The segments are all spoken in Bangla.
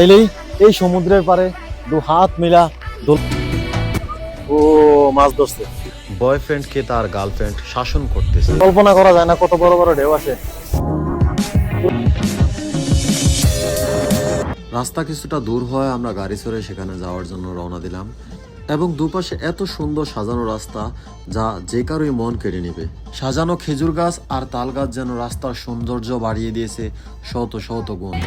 চাইলেই এই সমুদ্রের পারে দু হাত মিলা ও মাছ ধরছে। বয়ফ্রেন্ডকে তার গার্লফ্রেন্ড শাসন করতেছে। কল্পনা করা যায় না কত বড় বড় ঢেউ আসে। রাস্তা কিছুটা দূর হয় আমরা গাড়ি চড়ে সেখানে যাওয়ার জন্য রওনা দিলাম এবং দুপাশে এত সুন্দর সাজানো রাস্তা যা যে কারোই মন কেড়ে নেবে। সাজানো খেজুর গাছ আর তাল গাছ যেন রাস্তার সৌন্দর্য বাড়িয়ে দিয়েছে শত শত গুণ।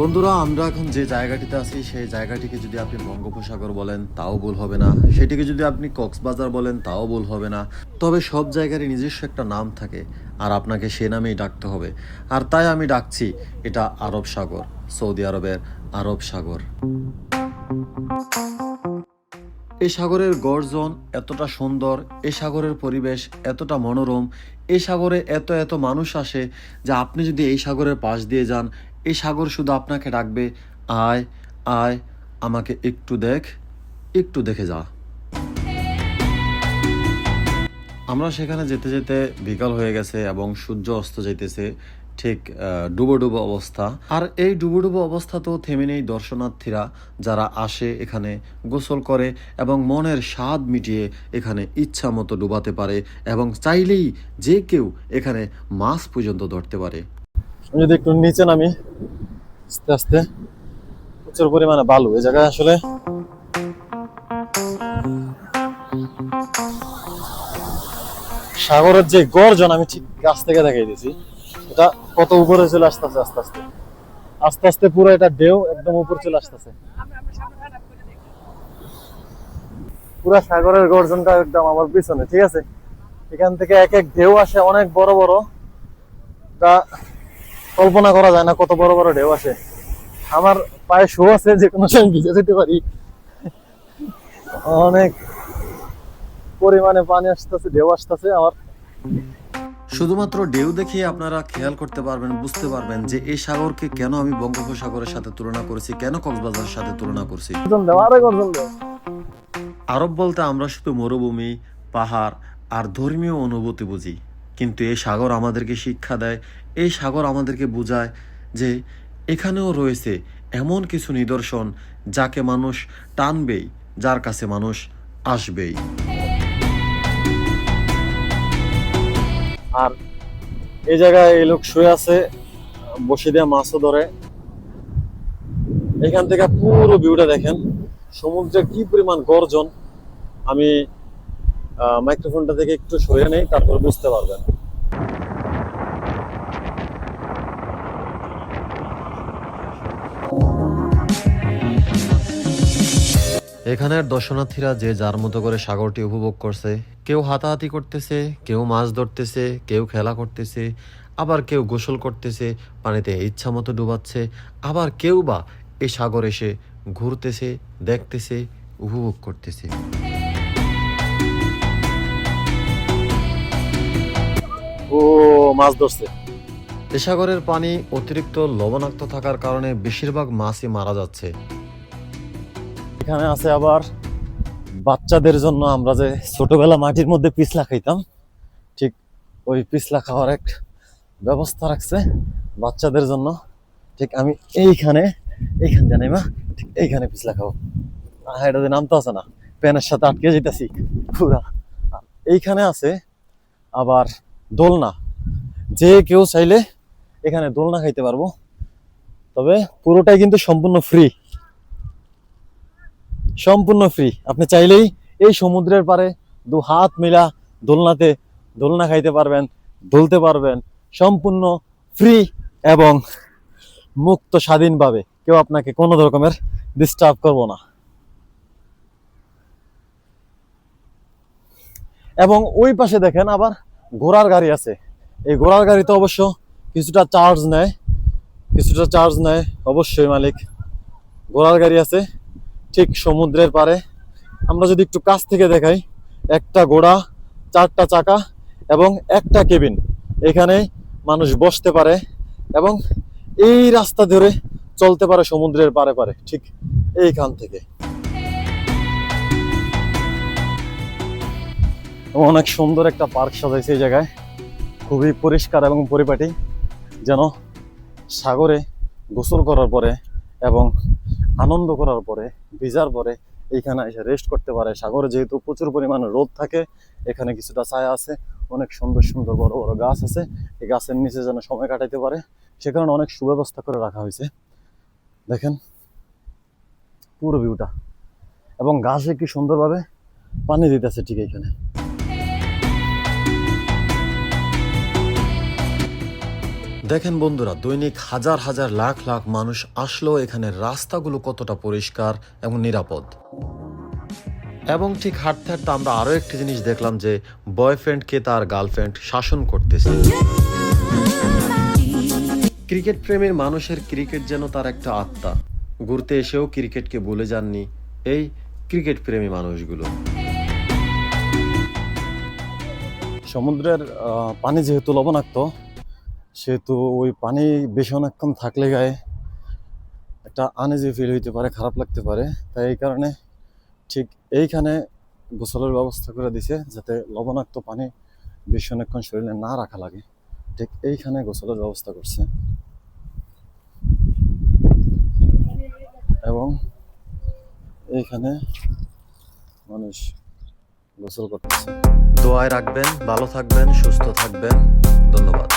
বন্ধুরা, আমরা এখন যে জায়গাটিতে আছি, সেই জায়গাটিকে যদি আপনি বঙ্গোপসাগর বলেন, তাও ভুল হবে না। সেটিকে যদি আপনি কক্সবাজার বলেন, তাও ভুল হবে না। তবে সব জায়গারই নিজস্ব একটা নাম থাকে, আর আপনাকে সে নামেই ডাকতে হবে। আর তাই আমি ডাকছি, এটা আরব সাগর, সৌদি আরবের আরব সাগর। এই সাগরের গর্জন এতটা সুন্দর এই সাগরের পরিবেশ এতটা মনোরম এই সাগরে এত এত মানুষ আসে, যে আপনি যদি এই সাগরের পাশ দিয়ে যান এই সাগর শুধু আপনাকে ডাকবে, আয় আয়, আমাকে একটু দেখ, একটু দেখে যা। আমরা সেখানে যেতে যেতে বিকাল হয়ে গেছে এবং সূর্য অস্ত যাইতেছে, ঠিক ডুবো ডুবো অবস্থা। আর এই ডুবো ডুবো অবস্থা তো থেমে নেই দর্শনার্থীরা, যারা আসে এখানে, গোসল করে এবং মনের স্বাদ মিটিয়ে এখানে ইচ্ছা মতো ডুবাতে পারে এবং চাইলেই যে কেউ এখানে মাছ পর্যন্ত ধরতে পারে। যদি একটু নিচে নামি, আস্তে আস্তে, প্রচুর পরিমাণে বালু। এই জায়গায় আসলে সাগরের যে গর্জন আমি ঠিক কাছ থেকে দেখাই দিয়েছি, এটা কত উপরে চলে আসতেছে, আস্তে আস্তে। আস্তে আস্তে পুরো এটা ঢেউ একদম উপর চলে আসতেছে। পুরো সাগরের গর্জনটা একদম আমার পিছনে, ঠিক আছে? এখান থেকে এক এক ঢেউ আসে অনেক বড় বড়। তা কল্পনা করা যায় না কত বড় বড় ঢেউ আসে। আমার পায়ে শো আছে যে কোনো সময় ভিজে যেতে পারি। অনেক পরিমাণে পানি আসতেছে ঢেউ আসতেছে আমার। শুধুমাত্র ঢেউ দেখিয়ে আপনারা খেয়াল করতে পারবেন বুঝতে পারবেন যে এই সাগরকে কেন আমি বঙ্গোপসাগরের সাথে তুলনা করেছি কেন কক্সবাজারের সাথে তুলনা করছি। আরব বলতে আমরা শুধু মরুভূমি পাহাড় আর ধর্মীয় অনুভূতি বুঝি। কিন্তু এই সাগর আমাদেরকে শিক্ষা দেয়, এই সাগর আমাদেরকে বোঝায় যে এখানেও রয়েছে এমন কিছু নিদর্শন যাকে মানুষ টানবেই, যার কাছে মানুষ আসবেই। আর এই জায়গায় এই লোক শুয়ে আছে বসে দিয়ে মাছও ধরে। এখান থেকে পুরো ভিউটা দেখেন। সমুদ্রে কি পরিমাণ গর্জন, আমি মাইক্রোফোনটা থেকে একটু সরিয়ে নেই, তারপর বুঝতে পারবেন। এখানের দর্শনার্থীরা যে যার মতো করে সাগরটি উপভোগ করছে, কেউ হাতাহাতি করতেছে, কেউ মাছ ধরতেছে, কেউ খেলা করতেছে, আবার কেউ গোসল করতেছে, পানিতে ইচ্ছা মতো ডুবাচ্ছে, আবার কেউ বা এই সাগর এসে ঘুরতেছে, দেখতেছে, উপভোগ করতেছে। ও মাছ ধরছে। এ সাগরের পানি অতিরিক্ত লবণাক্ত থাকার কারণে বেশিরভাগ মাছই মারা যাচ্ছে। এখানে আছে আবার বাচ্চাদের জন্য আমরা যে ছোটবেলা মাটির মধ্যে পিছলা খাইতাম ঠিক ওই পিছলা খাওয়ার এক ব্যবস্থা রাখছে বাচ্চাদের জন্য। ঠিক আমি এইখানে এইখান জানাই মা ঠিক এইখানে পিছলা খাব। এটা যে নামতে আছে না প্যানের সাথে আটকে যেতেছি পুরা। এইখানে আছে আবার দোলনা। যে কেউ চাইলে এখানে দোলনা খাইতে পারব। তবে পুরোটাই কিন্তু সম্পূর্ণ ফ্রি সম্পূর্ণ ফ্রি আপনি চাইলেই এই সমুদ্রের পারে দু হাত মিলা দোলনাতে দোলনা খাইতে পারবেন, দুলতে পারবেন। সম্পূর্ণ ফ্রি এবং মুক্ত স্বাধীনভাবে। কেউ আপনাকে কোনো রকমের ডিস্টার্ব করব না। এবং ওই পাশে দেখেন আবার ঘোড়ার গাড়ি আছে। এই ঘোড়ার গাড়িতে অবশ্য কিছুটা চার্জ নেয়। কিছুটা চার্জ নেয়, অবশ্যই মালিক। ঘোড়ার গাড়ি আছে, ঠিক সমুদ্রের পারে আমরা যদি একটু কাছ থেকে দেখাই, একটা ঘোড়া, চারটা চাকা এবং একটা কেবিন। এখানে মানুষ বসতে পারে এবং এই রাস্তা ধরে চলতে পারে সমুদ্রের পারে পারে ঠিক এইখান থেকে। এবং অনেক সুন্দর একটা পার্ক সাজাইছে এই জায়গায়। খুবই পরিষ্কার এবং পরিপাটি, যেন সাগরে গোসল করার পরে এবং আনন্দ করার পরে, ভিজার পরে এইখানে এসে রেস্ট করতে পারে। সাগরে যেহেতু প্রচুর পরিমাণে রোদ থাকে, এখানে কিছুটা ছায়া আছে, অনেক সুন্দর সুন্দর বড় বড় গাছ আছে, এই গাছের নিচে যেন সময় কাটাইতে পারে। সে কারণে অনেক সুব্যবস্থা করে রাখা হয়েছে। দেখেন পুরো ভিউটা এবং গাছে কি সুন্দরভাবে পানি দিতেছে ঠিক এখানে দেখেন বন্ধুরা, দৈনিক হাজার হাজার লাখ লাখ মানুষ আসলেও এখানে। রাস্তাগুলো কতটা পরিষ্কার এবং নিরাপদ। এবং ঠিক হাঁটতে হাঁটতে আমরা আরও একটি জিনিস দেখলাম যে বয়ফ্রেন্ডকে তার গার্লফ্রেন্ড শাসন করতেছে। ক্রিকেট প্রেমীর মানুষের ক্রিকেট যেন তার একটা আত্মা। ঘুরতে এসেও ক্রিকেটকে বলে যাননি এই ক্রিকেট প্রেমী মানুষগুলো। সমুদ্রের পানি যেহেতু লবণাক্ত সেহেতু ওই পানি বেশি অনেকক্ষণ থাকলে গায়ে একটা আনইজি ফিল হইতে পারে, খারাপ লাগতে পারে। তাই এই কারণে ঠিক এইখানে গোসলের ব্যবস্থা করে দিছে যাতে লবণাক্ত পানি বেশি অনেকক্ষণ শরীরে না রাখা লাগে। ঠিক এইখানে গোসলের ব্যবস্থা করছে। এবং এইখানে মানুষ গোসল করতেছে। দোয়ায় রাখবেন, ভালো থাকবেন, সুস্থ থাকবেন। ধন্যবাদ।